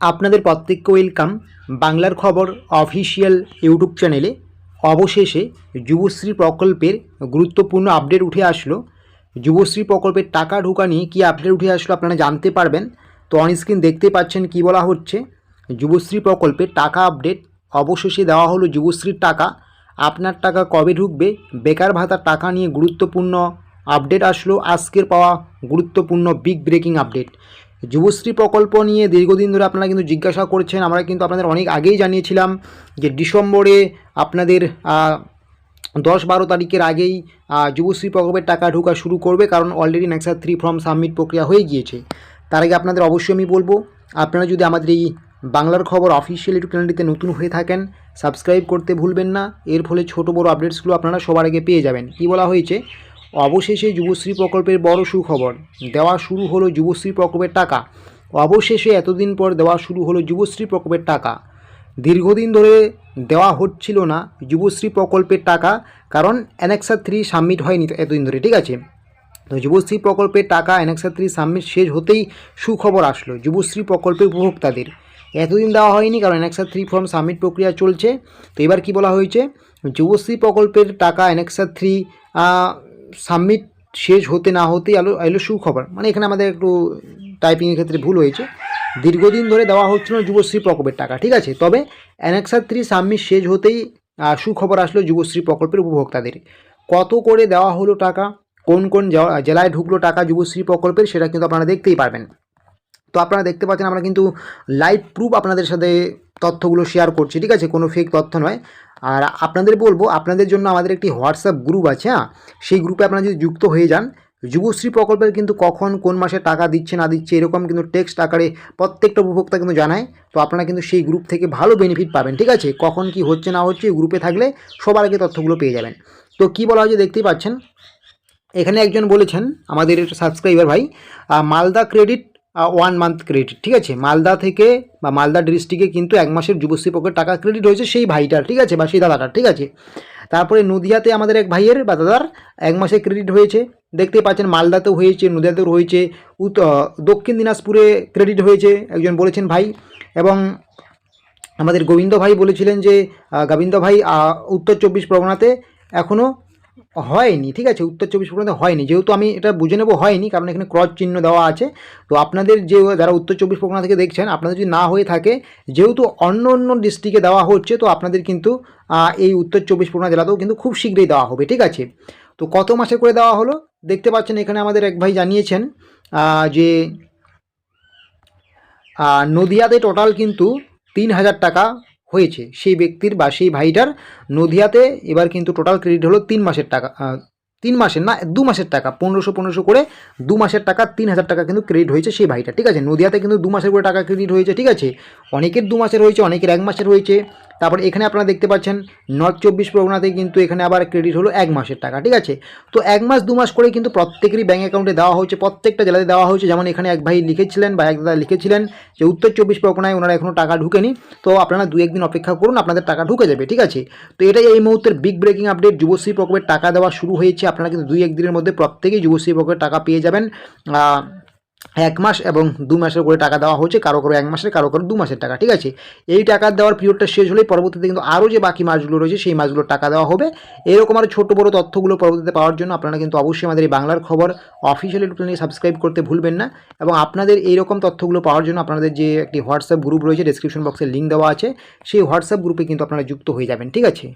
আপনাদের প্রত্যেককে ওয়েলকাম বাংলার খবর অফিসিয়াল ইউটিউব চ্যানেলে অবশেষে যুবশ্রী প্রকল্পের গুরুত্বপূর্ণ আপডেট উঠে আসলো। যুবশ্রী প্রকল্পের টাকা ঢোকা নিয়ে কী আপডেট উঠে আসলো আপনারা জানতে পারবেন। তো অনস্ক্রিন দেখতে পাচ্ছেন কি বলা হচ্ছে। যুবশ্রী প্রকল্পের টাকা আপডেট অবশেষে দেওয়া হলো যুবশ্রীর টাকা। আপনার টাকা কবে ঢুকবে? বেকার ভাতার টাকা নিয়ে গুরুত্বপূর্ণ আপডেট আসলো। আজকের পাওয়া গুরুত্বপূর্ণ বিগ ব্রেকিং আপডেট যুবশ্রী প্রকল্প নিয়ে দীর্ঘদিন ধরে আপনারা কিন্তু জিজ্ঞাসা করছেন, আমরা কিন্তু আপনাদের অনেক আগেই জানিয়েছিলাম যে ডিসেম্বরে আপনাদের দশ বারো তারিখের আগেই যুবশ্রী প্রকল্পের টাকা ঢোকা শুরু করবে, কারণ অলরেডি নেক্সা থ্রি ফর্ম সাবমিট প্রক্রিয়া হয়ে গিয়েছে। তার আগে আপনাদের অবশ্যই আমি বলব, আপনারা যদি আমাদের এই বাংলার খবর অফিসিয়াল ইউটিউব চ্যানেলটিতে নতুন হয়ে থাকেন সাবস্ক্রাইব করতে ভুলবেন না। এর ফলে ছোট বড় আপডেটসগুলো আপনারা সবার আগে পেয়ে যাবেন। কি বলা হয়েছে? অবশেষে যুবশ্রী প্রকল্পের বড় সুখবর, দেওয়া শুরু হলো যুবশ্রী প্রকল্পের টাকা। অবশেষে এতদিন পর দেওয়া শুরু হলো যুবশ্রী প্রকল্পের টাকা। দীর্ঘদিন ধরে দেওয়া হচ্ছিল না যুবশ্রী প্রকল্পের টাকা, কারণ অ্যানেক্সা থ্রি সাবমিট হয়নি এতদিন ধরে, ঠিক আছে? তো যুবশ্রী প্রকল্পের টাকা, অ্যানেক্সা থ্রি সাবমিট শেষ হতেই সুখবর আসলো যুবশ্রী প্রকল্পের উপভোক্তাদের। এতদিন দেওয়া হয়নি, কারণ অ্যানেক্সা থ্রি ফর্ম সাবমিট প্রক্রিয়া চলছে। তো এবার কি বলা হয়েছে? যুবশ্রী প্রকল্পের টাকা অ্যানেক্সা থ্রি সাবমিট শেষ হতে না হতেই আলো, এলো সুখবর। মানে এখানে আমাদের একটু টাইপিংয়ের ক্ষেত্রে ভুল হয়েছে। দীর্ঘদিন ধরে দেওয়া হচ্ছিল যুবশ্রী প্রকল্পের টাকা, ঠিক আছে? তবে অ্যানেক্সা থ্রি সাবমিট শেষ হতেই সুখবর আসলো যুবশ্রী প্রকল্পের উপভোক্তাদের। কত করে দেওয়া হলো টাকা? কোন কোন জেলায় ঢুকলো টাকা যুবশ্রী প্রকল্পের? সেটা কিন্তু আপনারা দেখতেই পারবেন। তো আপনারা দেখতে পাচ্ছেন, আমরা কিন্তু লাইভ প্রুফ আপনাদের সাথে তথ্যগুলো শেয়ার করছি, ঠিক আছে? কোনো ফেক তথ্য নয়। আর আপনাদের বলব, আপনাদের জন্য আমাদের একটি হোয়াটসঅ্যাপ গ্রুপ আছে হ্যাঁ? সেই গ্রুপে আপনারা যদি যুক্ত হয়ে যান, যুবশ্রী প্রকল্পের কিন্তু কখন, কোন মাসে টাকা দিচ্ছে, না দিচ্ছে, এরকম কিন্তু টেক্সট আকারে প্রত্যেকটা উপভোক্তা কিন্তু জানায়। তো আপনারা কিন্তু সেই গ্রুপ থেকে ভালো বেনিফিট পাবেন, ঠিক আছে? কখন কি হচ্ছে, না হচ্ছে গ্রুপে থাকলে সবার আগে তথ্যগুলো পেয়ে যাবেন। তো কি বলা হয়েছে দেখতেই পাচ্ছেন? এখানে একজন বলেছেন, আমাদের সাবস্ক্রাইবার ভাই Malda credit one month credit ঠিক আছে? মালদা থেকে বা মালদা ডিস্ট্রিক্টে কিন্তু এক মাসের যুবশ্রী পক্ষের টাকা ক্রেডিট হয়েছে সেই ভাইটার, ঠিক আছে? বা সেই দাদাটার, ঠিক আছে? তারপরে নদিয়াতে আমাদের এক ভাইয়ের বা দাদার এক মাসে ক্রেডিট হয়েছে। দেখতেই পাচ্ছেন মালদাতেও হয়েছে, নদিয়াতেও হয়েছে, উত- দক্ষিণ দিনাজপুরে ক্রেডিট হয়েছে একজন বলেছেন ভাই এবং আমাদের গোবিন্দ ভাই বলেছিলেন যে গোবিন্দ ভাই উত্তর চব্বিশ পরগনাতে এখনও হয়নি, ঠিক আছে, উত্তর চব্বিশ পরগনাতে হয়নি, যেহেতু আমি এটা বুঝে নেব হয়নি, কারণ এখানে ক্রস চিহ্ন দেওয়া আছে। তো আপনাদের যে যারা উত্তর চব্বিশ পরগনা থেকে দেখছেন, আপনাদের যদি না হয়ে থাকে, যেহেতু অন্য অন্য ডিস্ট্রিক্টে দেওয়া হচ্ছে, তো আপনাদের কিন্তু এই উত্তর চব্বিশ পরগনা জেলাতেও কিন্তু খুব শীঘ্রই দেওয়া হবে, ঠিক আছে? তো কত মাসে করে দেওয়া হলো? দেখতে পাচ্ছেন এখানে আমাদের এক ভাই জানিয়েছেন যে নদিয়াতে টোটাল কিন্তু তিন হাজার টাকা হয়েছে। সেই ব্যক্তির বা সেই ভাইটার নদিয়াতে এবার কিন্তু টোটাল ক্রেডিট হলো তিন মাসের টাকা তিন মাসের না, দু মাসের টাকা, পনেরোশো পনেরোশো করে দু মাসের টাকা তিন হাজার টাকা কিন্তু ক্রেডিট হয়েছে সেই ভাইটা ঠিক আছে? নদিয়াতে কিন্তু দু মাসের করে টাকা ক্রেডিট হয়েছে, ঠিক আছে? অনেকের দু মাসের হয়েছে, অনেকের এক মাসের হয়েছে। তারপরে এখানে আপনারা দেখতে পাচ্ছেন নর্থ চব্বিশ পরগনাতে কিন্তু এখানে আবার ক্রেডিট হলো এক মাসের টাকা, ঠিক আছে? তো এক মাস, দু মাস করে কিন্তু প্রত্যেকেরই ব্যাঙ্ক অ্যাকাউন্টে দেওয়া হয়েছে, প্রত্যেকটা জেলাতে দেওয়া হয়েছে। যেমন এখানে এক ভাই লিখেছিলেন বা এক দাদা লিখেছিলেন যে উত্তর চব্বিশ পরগনায় ওনারা এখনও টাকা ঢুকেনি। তো আপনারা দু একদিন অপেক্ষা করুন, আপনাদের টাকা ঢুকে যাবে, ঠিক আছে? তো এটাই এই মুহূর্তের বিগ ব্রেকিং আপডেট যুবশ্রী প্রকল্পের টাকা দেওয়া শুরু হয়েছে। আপনারা কিন্তু দুই একদিনের মধ্যে প্রত্যেকেই যুবশ্রী প্রকল্পের টাকা পেয়ে যাবেন। এক মাস এবং দু মাসের করে টাকা দেওয়া হচ্ছে কারও কারও এক মাসের, কারও কারও দু মাসের টাকা, ঠিক আছে? এই টাকা দেওয়ার পিরিয়ডটা শেষ হলেই পরবর্তীতে কিন্তু আরও যে বাকি মাসগুলো রয়েছে, সেই মাসগুলোর টাকা দেওয়া হবে। এরকম আরও ছোটো বড়ো তথ্যগুলো পরবর্তীতে পাওয়ার জন্য আপনারা কিন্তু অবশ্যই আমাদের এই বাংলার খবর অফিসিয়াল ইউটিউব চ্যানেলে সাবস্ক্রাইব করতে ভুলবেন না। এবং আপনাদের এইরকম তথ্যগুলো পাওয়ার জন্য আপনাদের যে একটি হোয়াটসঅ্যাপ গ্রুপ রয়েছে ডেসক্রিপশন বক্সে লিঙ্ক দেওয়া আছে, সেই হোয়াটসঅ্যাপ গ্রুপে কিন্তু আপনারা যুক্ত হয়ে যাবেন, ঠিক আছে?